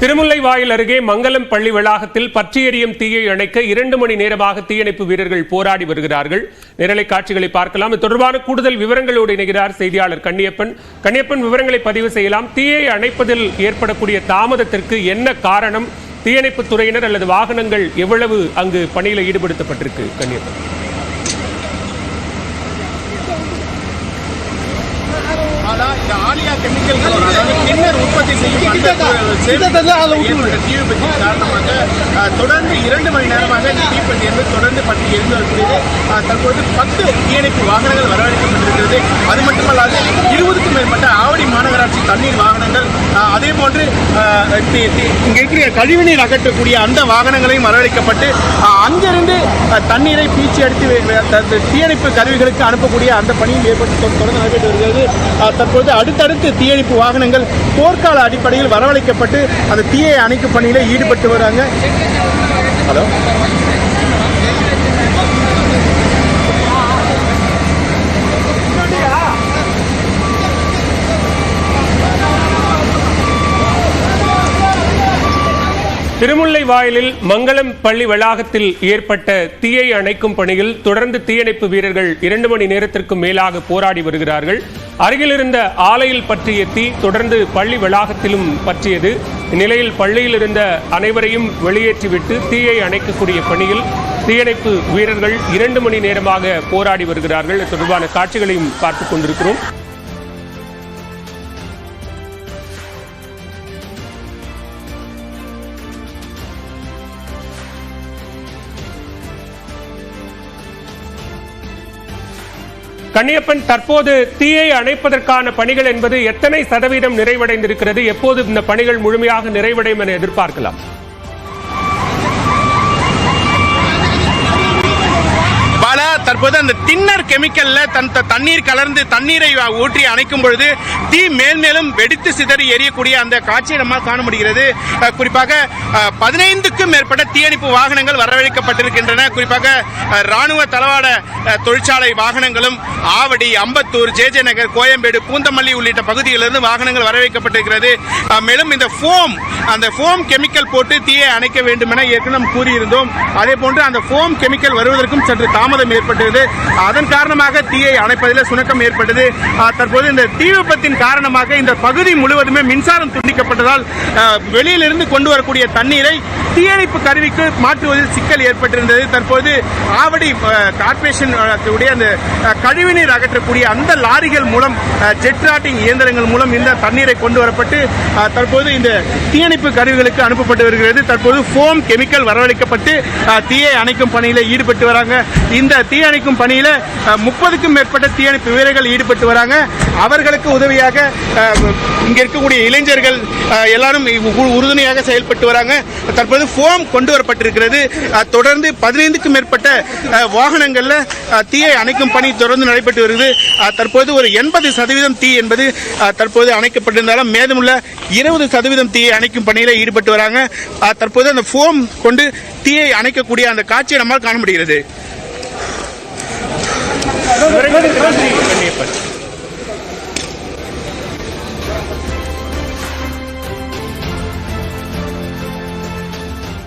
திருமுல்லை வாயில் அருகே மங்கலம் பள்ளி வளாகத்தில் பற்றி தீயை அணைக்க இரண்டு மணி நேரமாக தீயணைப்பு வீரர்கள் போராடி வருகிறார்கள். நிரலை காட்சிகளை பார்க்கலாம். இது தொடர்பான கூடுதல் விவரங்களோடு இணைகிறார் செய்தியாளர் கண்ணியப்பன் கண்ணியப்பன் விவரங்களை பதிவு செய்யலாம். தீயை அணைப்பதில் ஏற்படக்கூடிய தாமதத்திற்கு என்ன காரணம்? தீயணைப்பு துறையினர் அல்லது வாகனங்கள் எவ்வளவு அங்கு பணியில் ஈடுபடுத்தப்பட்டிருக்கு? கண்ணியப்பன் இந்த ஆலியா கெமிக்கல்கள் அதாவது கிண்ணர் உற்பத்தி செய்யும் அந்த கிட்டத்தட்ட அதுல விட்டு ஏற்பட்ட தீ விபத்தின் காரணமாக தொடர்ந்து இரண்டு மணி நேரமாக இந்த தீப்பெட்டி என்பது தொடர்ந்து பற்றி எரிந்து வரக்கூடியது தற்போது பத்து தீயணைப்பு வாகனங்கள் வரவழைக்கப்பட்டிருக்கிறது. அது மட்டுமல்லாது இருபதுக்கும் மேற்பட்ட ஆவடி மாநகராட்சி தண்ணீர் வாகனங்கள் அதே போன்று இங்க இருக்கிற கழிவுநீர் அகற்றக்கூடிய அந்த வாகனங்களையும் வரவழைக்கப்பட்டு அங்கிருந்து தண்ணீரை பீச்சி அடித்து த- தீயணைப்பு கருவிகளுக்கு அனுப்பக்கூடிய அந்த பணியும் ஏற்பட்டு தொடர்ந்து நடைபெற்று வருகிறது. தற்போது அடுத்தடுத்து தீயணைப்பு வாகனங்கள் போர்க்கால அடிப்படையில் வரவழைக்கப்பட்டு அந்த தீயை அணைக்கும் பணியில் ஈடுபட்டு வராங்க. ஹலோ? திருமுல்லை வாயிலில் மங்களம் பள்ளி வளாகத்தில் ஏற்பட்ட தீயை அணைக்கும் பணியில் தொடர்ந்து தீயணைப்பு வீரர்கள் இரண்டு மணி நேரத்திற்கும் மேலாக போராடி வருகிறார்கள். அருகிலிருந்த ஆலையில் பற்றிய தீ தொடர்ந்து பள்ளி வளாகத்திலும் பற்றியது. இந்நிலையில் பள்ளியில் இருந்த அனைவரையும் வெளியேற்றிவிட்டு தீயை அணைக்கக்கூடிய பணியில் தீயணைப்பு வீரர்கள் இரண்டு மணி நேரமாக போராடி வருகிறார்கள். தொடர்பான காட்சிகளையும் பார்த்துக் கொண்டிருக்கிறோம். கண்ணியப்பன் தற்போது தீயை அணைப்பதற்கான பணிகள் என்பது எத்தனை சதவீதம் நிறைவடைந்திருக்கிறது? எப்போது இந்த பணிகள் முழுமையாக நிறைவடையும் என எதிர்பார்க்கலாம். பல தற்போது அந்த தின்னர் கெமிக்கல்ல தன் த- தண்ணீர் கலர்ந்து தண்ணீரை ஊற்றி அணைக்கும் பொழுது தீ மேல்மேலும் வெடித்து சிதறி எரியக்கூடிய அந்த காட்சியை நம்மால் காண முடிகிறது. குறிப்பாக பதினைந்துக்கும் மேற்பட்ட தீயணைப்பு வாகனங்கள் வரவழைக்கப்பட்டிருக்கின்றன. குறிப்பாக ராணுவ தளவாட தொழிற்சாலை வாகனங்களும் ஆவடி அம்பத்தூர் ஜே ஜே நகர் கோயம்பேடு பூந்தமல்லி உள்ளிட்ட பகுதிகளிலிருந்து வாகனங்கள் வரவேற்கப்பட்டிருக்கிறது மேலும் இந்த ஃபோம் அந்த ஃபோம் கெமிக்கல் போட்டு தீயை அணைக்க வேண்டும் என ஏற்கனவே கூறியிருந்தோம். அதே போன்று அந்த ஃபோம் கெமிக்கல் வருவதற்கும் சற்று தாமதம் ஏற்பட்டு ஏற்பட்டது அதன் காரணமாக தீயை அணைப்பதில் சுணக்கம் ஏற்பட்டது. தற்போது இந்த தீ விபத்தின் காரணமாக இந்த பகுதி முழுவதுமே மின்சாரம் துண்டிக்கப்பட்டதால் வெளியிலிருந்து கொண்டு வரக்கூடிய தண்ணீரை தீயணைப்பு கருவிக்கு மாற்றுவதில் சிக்கல் ஏற்பட்டிருந்தது. தற்போது ஆவடி கார்பரேஷன் உடைய அந்த கழிவுநீர் அகற்றக்கூடிய அந்த லாரிகள் மூலம் அஹ், ஜெட் ராட்டிங் இயந்திரங்கள் மூலம் இந்த தண்ணீரை கொண்டு வரப்பட்டு தற்போது இந்த தீயணைப்பு கருவிகளுக்கு அனுப்பப்பட்டு வருகிறது. தற்போது ஃபோம் கெமிக்கல் வரவழைக்கப்பட்டு தீயை அணைக்கும் பணியில் ஈடுபட்டு வராங்க. இந்த தீயணை அணைக்கும் பணியில் முப்பதுக்கும் மேற்பட்ட தீயணைப்பு வீரர்கள் ஈடுபட்டு வராங்க. அவர்களுக்கு உதவியாக இங்கே இங்க இருக்கக்கூடிய இளைஞர்கள் எல்லாரும் உறுதுணையாக செயல்பட்டு வராங்க. தற்போது ஃபோம் கொண்டு வரப்பட்டிருக்கிறது. தொடர்ந்து பதினைந்துக்கும் மேற்பட்ட வாகனங்களில் வாகனங்கள்ல தீயை அணைக்கும் பணி தொடர்ந்து நடைபெற்று வருகிறது. தற்போது ஒரு எண்பது சதவீதம் தீ என்பது தற்போது அணைக்கப்பட்டிருந்தாலும் மேதமுள்ள இருபது சதவீதம் தீயை அணைக்கும் பணியில் ஈடுபட்டு வராங்க. தற்போது அந்த ஃபோம் கொண்டு தீயை அணைக்கக்கூடிய அந்த காட்சியை நம்மால் காண முடிகிறது. Смотри, смотри, смотри.